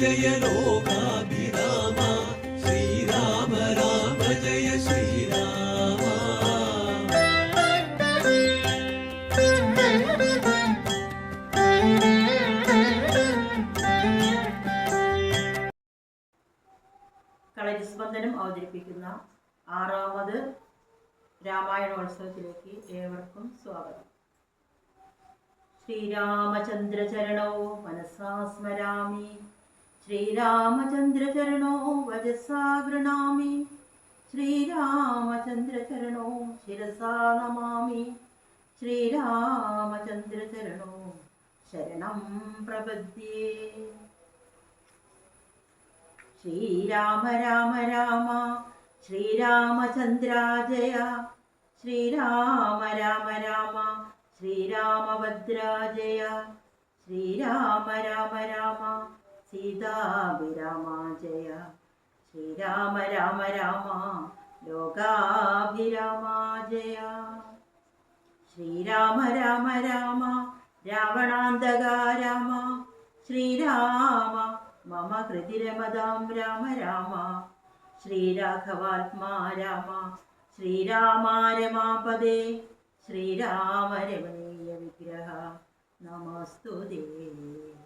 ജയ ലോകാഭിരാമ. ശ്രീരാമ രാമ ജയ ശ്രീരാമ. കളരിസ്പന്ദനം അവതരിപ്പിക്കുന്ന ആറാമത് രാമായണോത്സവത്തിലേക്ക് ഏവർക്കും സ്വാഗതം. ശ്രീരാമചന്ദ്രചരണോ മനസാ സ്മരാമി. ശ്രീരാമചന്ദ്രചരണോ വജസാ ഗൃണാമി. ശ്രീരാമചന്ദ്രചരണോ ശിരസാ നമാമി. ശ്രീരാമചന്ദ്രചരണോ ശരണം പ്രപദ്യേ. ശ്രീരാമ രാമ രാമ ശ്രീരാമചന്ദ്ര ജയ ശ്രീരാമ രാമ രാമ ശ്രീരാമഭദ്ര ജയ ശ്രീരാമ രാമ രാമ സീതാഭിരാമ ജയ ശ്രീരാമ രാമ രാമ ലോകാഭിരാമ ജയ ശ്രീരാമ രാമ രാമ രാവണാന്തക രാമ ശ്രീരാമ മമ ഹൃദിരമതാം രാമ രാമ. ശ്രീരാഘവാത്മാ രാമ. ശ്രീരാമ രമാപദേ വിഗ്രഹ. നമസ്തുതേ.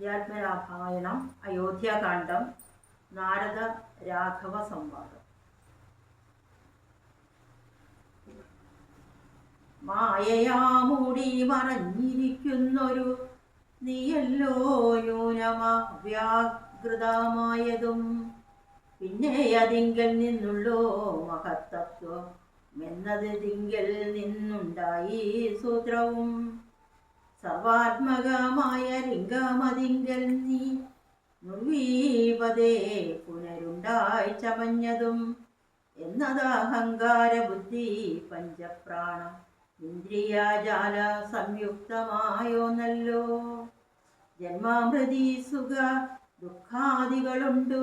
അധ്യാത്മരാമായണം അയോധ്യാകാന്ഡം നാരദ രാഘവ സംവാദം മായയാ മൂടി മറഞ്ഞിരിക്കുന്നൊരു നീയല്ലോ ന്യൂനമാ വ്യാകൃതമായതും പിന്നെ അതിങ്കൽ നിന്നുള്ളോ മഹത്തത്വം എന്നത് തിങ്കൽ നിന്നുണ്ടായി സൂത്രവും. സർവാത്മകമായ ലിംഗമതിങ്കൽ നീ. നുവീപതേ പുനരുണ്ടായി ചമഞ്ഞതും എന്നത് അഹങ്കാര ബുദ്ധി പഞ്ചപ്രാണം. ഇന്ദ്രിയാജാല സംയുക്തമായോന്നല്ലോ. ജന്മാമൃതി സുഖ ദുഃഖാദികളുണ്ടു.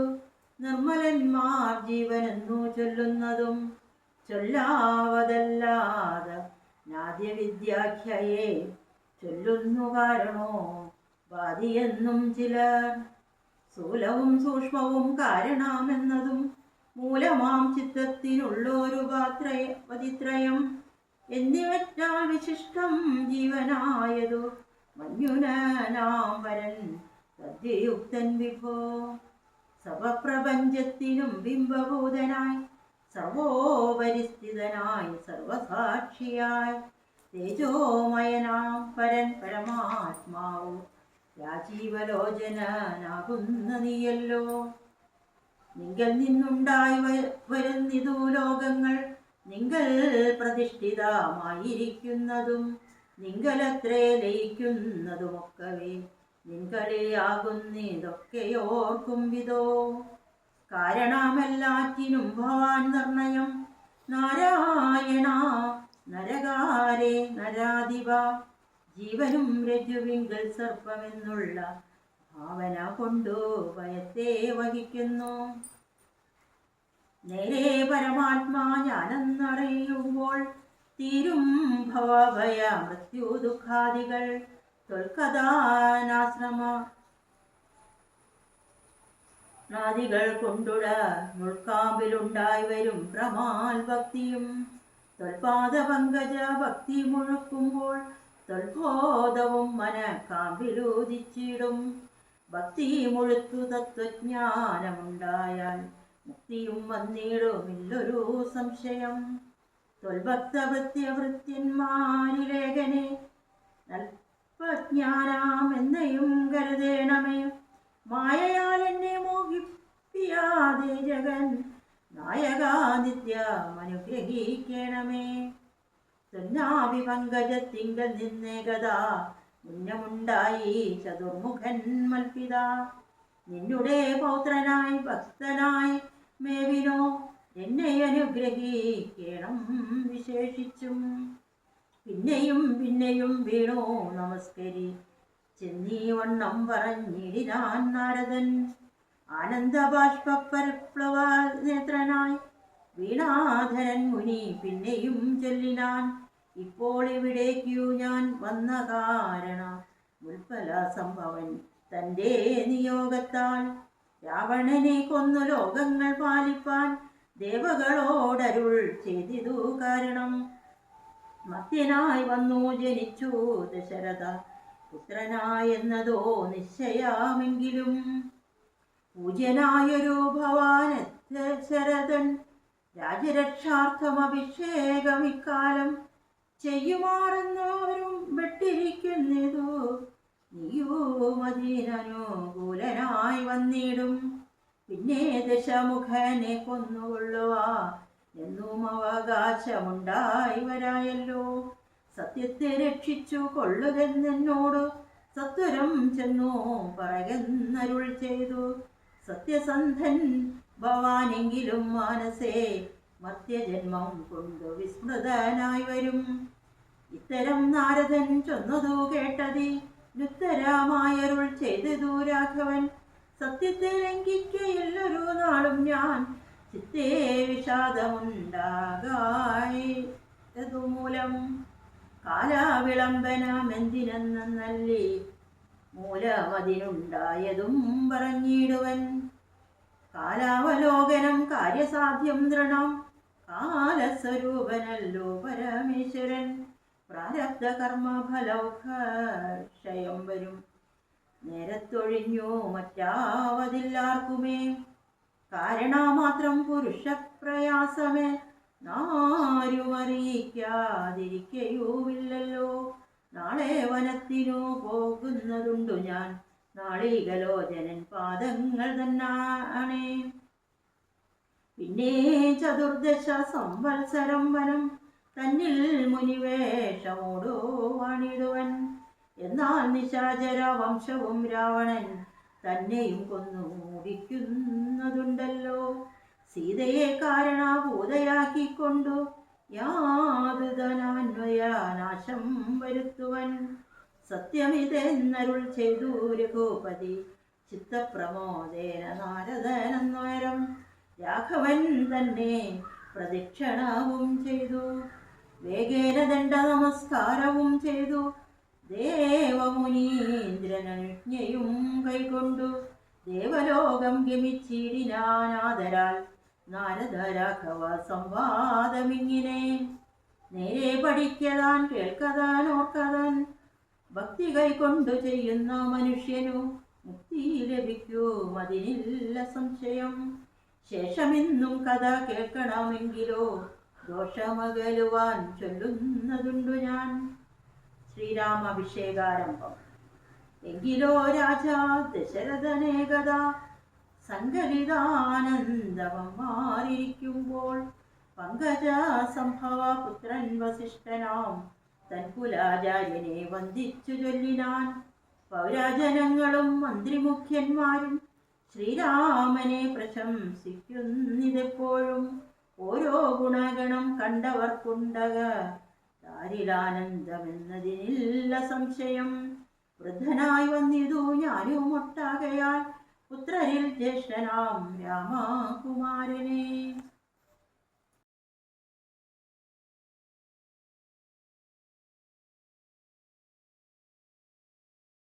നിർമ്മലന്മാർ ജീവനെന്നു ചൊല്ലുന്നതും ചൊല്ലാവതല്ലാതെ നാദ്യവിദ്യാഖ്യയെ ചൊല്ലുന്നു കാരണോ? ബാധിയെന്നും ചിലർ. സ്ഥൂലവും സൂക്ഷ്മവും കാരണമെന്നതും മൂലമാം ചിത്തത്തിനുള്ളൊരു പാത്രയ പതിത്രയം. എന്നിവറ്റാൽ വിശിഷ്ടം ജീവനായതു മഞ്ഞുനാം വരൻ സദ്യയുക്തൻ വിഭോ. സർവപ്രപഞ്ചത്തിനും ബിംബഭൂതനായി സർവോപരിസ്ഥിതനായി സർവസാക്ഷിയായി തേജോമയനാം പരൻ പരമാത്മാവു. രാജീവലോചനാകുന്ന നീയല്ലോ. നിങ്ങൾ നിന്നുണ്ടായി വരുന്നിതു ലോകങ്ങൾ. നിങ്ങൾ പ്രതിഷ്ഠിതമായിരിക്കുന്നതും നിങ്ങളത്രേ ലയിക്കുന്നതുമൊക്കവേ. ഓർക്കും വിതോ കാരണമെല്ലാറ്റിനും ഭവാൻ നിർണയം. നാരായണ നരകാരെ നരാധിപ ജീവനും രജുവിങ്കൽ സർപ്പമെന്നുള്ള ഭാവന കൊണ്ടു ഭയത്തെ വഹിക്കുന്നു. നേരെ പരമാത്മാ ഞാനെന്നറിയുമ്പോൾ തീരും ഭവഭയ മൃത്യു ദുഃഖാദികൾ തൊൽക്കഥാനാശ്രമ നാദികൾ കൊണ്ടുള്ള മുൾക്കാമ്പിലുണ്ടായി വരും പ്രമാൽ ഭക്തിയും തൊൽപാദ പങ്കജ ഭക്തി മുഴക്കുമ്പോൾ തൊൽബോധവും മനക്കാമ്പിലൂതിച്ചിടും ഭക്തി മുഴുത്തു തത്വജ്ഞാനമുണ്ടായാൽ മുക്തിയും വന്നിടുമില്ലൊരു സംശയം. തൊൽഭക്തവൃത്യവൃത്യന്മാരിലേഖനെ നൽപജ്ഞാനാമെന്നയും കരുതേണമേ. മായയാൽ എന്നെ മോഹിപ്പിയാതെ ജഗൻ നായകാനിത്യമനുഗ്രഹിക്കണമേ തുന്നാഭി പങ്കജത്തിങ്കൽ നിന്നേകത മുന്നമുണ്ടായി ചതുർമുഖൻ മൽപിത. നിന്നുടെ പൗത്രനായി ഭക്തനായി മേവിനോ എന്നെ അനുഗ്രഹിക്കണം വിശേഷിച്ചും. പിന്നെയും പിന്നെയും വീണോ നമസ്കരി. ചെന്നീ വണ്ണം പറഞ്ഞിടിനാൻ നാരദൻ. ആനന്ദ ആനന്ദബാഷ്പരിപ്ലവ നേത്രനായി. വീണാധരൻ മുനി പിന്നെയും ചൊല്ലിനാൻ. ഇപ്പോൾ ഇവിടേക്കു ഞാൻ വന്ന കാരണം ഉൽപ്പല സംഭവൻ തന്റെ നിയോഗത്താൽ. രാവണനെ കൊന്നു ലോകങ്ങൾ പാലിപ്പാൻ ദേവകളോടരുൾ ചെയ്തിതു കാരണം. മത്യനായി വന്നു ജനിച്ചു ദശരഥ. പുത്രനായെന്നതോ നിശ്ചയാമെങ്കിലും പൂജ്യനായൊരു ഭവാൻ ശരതൻ രാജരക്ഷാർത്ഥം അഭിഷേകം ഇക്കാലം ചെയ്യുമാറെന്നവരും വെട്ടിരിക്കുന്നതു. നീയോ മദീനനുകൂലനായി വന്നിടും. പിന്നെ ദശമുഖനെ കൊന്നുകൊള്ളുവാ എന്നും അവകാശമുണ്ടായി വരായല്ലോ. സത്യത്തെ രക്ഷിച്ചു കൊള്ളുകെന്നോട് സത്വരം ചെന്നു പറയുന്നരുൾ ചെയ്തു. സത്യസന്ധൻ ഭവാനെങ്കിലും മാനസേ മർത്യജന്മം കൊണ്ടു വിസ്മൃതനായി വരും. ഇത്തരം നാരദൻ ചൊന്നതു കേട്ടതി ലുത്തരാമായരുൾ ചെയ്തതു രാഘവൻ. സത്യത്തെ ലംഘിക്കയില്ലൊരു നാളും ഞാൻ ചിത്തേ വിഷാദമുണ്ടാകായതുമൂലം കാലാവിളംബനമെന്തിനെന്നല്ലേ മൂലമതിനുണ്ടായതും പറഞ്ഞിടുവൻ. കാലാവലോകനം കാര്യസാധ്യം ദൃഢം കാലസ്വരൂപനല്ലോ പരമേശ്വരൻ. പ്രാരബ്ധ കർമ്മ ഫലൗക്ഷയം വരും. നേരത്തൊഴിഞ്ഞു മറ്റാവതില്ലാർക്കുമേ. കാരണമാത്രം പുരുഷപ്രയാസമേ. നാരും അറിയിക്കാതിരിക്കയുമില്ലല്ലോ നാളെ വനത്തിനു പോകുന്നതുണ്ടു ഞാൻ. നാളികലോചനൻ പാദങ്ങൾ തന്നാണേ. പിന്നെ ചതുർദശ സംവത്സരം വനം തന്നിൽ മുനിവേഷമോടോവാണിടുവൻ എന്നാൽ നിശാചര വംശവും രാവണൻ തന്നെയും കൊന്നു മൂടിക്കുന്നതുണ്ടല്ലോ. സീതയെ കാരണഭൂതയാക്കിക്കൊണ്ടു യാതുധനാന്വയ നാശം വരുത്തുവൻ സത്യമിതെന്നരുൾ ചെയ്തു രഘുപതി. ചിത്തപ്രമോദേന നാരദനെന്നേരം രാഘവൻ തന്നെ പ്രദക്ഷിണവും ചെയ്തു. വേഗേന ദണ്ഡ നമസ്കാരവും ചെയ്തു. ദേവമുനീന്ദ്രനജ്ഞയും കൈക്കൊണ്ടു ദേവലോകം ഗമിച്ചിടിനാനാദരാൽ നാരദ രാഘവ സംവാദമിങ്ങനെ നേരെ പഠിക്കതാൻ കേൾക്കതാൻ ഓർക്കതാൻ. ഭക്തി കൈകൊണ്ടു ചെയ്യുന്ന മനുഷ്യനു മുക്തി ലഭിക്കൂ അതിനില്ല സംശയം. ശേഷമെന്നും കഥ കേൾക്കണമെങ്കിലോ ദോഷമകലുവാൻ ചൊല്ലുന്നതുണ്ടു ഞാൻ. ശ്രീരാമഭിഷേകാരംഭം. എങ്കിലോ രാജാ ദശരഥനേകഥ സങ്കലിതാനന്ദവം മാറിയിരിക്കുമ്പോൾ പങ്കജ സംഭവ പുത്രൻ വസിഷ്ഠനാം. തൻ കുലാചാര്യനെ വന്ദിച്ചു ചൊല്ലിനാൻ. പൗരാജനങ്ങളും മന്ത്രിമുഖ്യന്മാരും ശ്രീരാമനെ പ്രശംസിക്കുന്നിതെപ്പോഴും. ഓരോ ഗുണഗണം കണ്ടവർക്കുണ്ടക. താരിലാനന്ദമെന്നതിനില്ല സംശയം. വൃദ്ധനായി വന്നിതു ഞാനും ഒട്ടാകയാൽ പുത്രരിൽ ജ്യേഷ്ഠനാം രാമകുമാരനെ.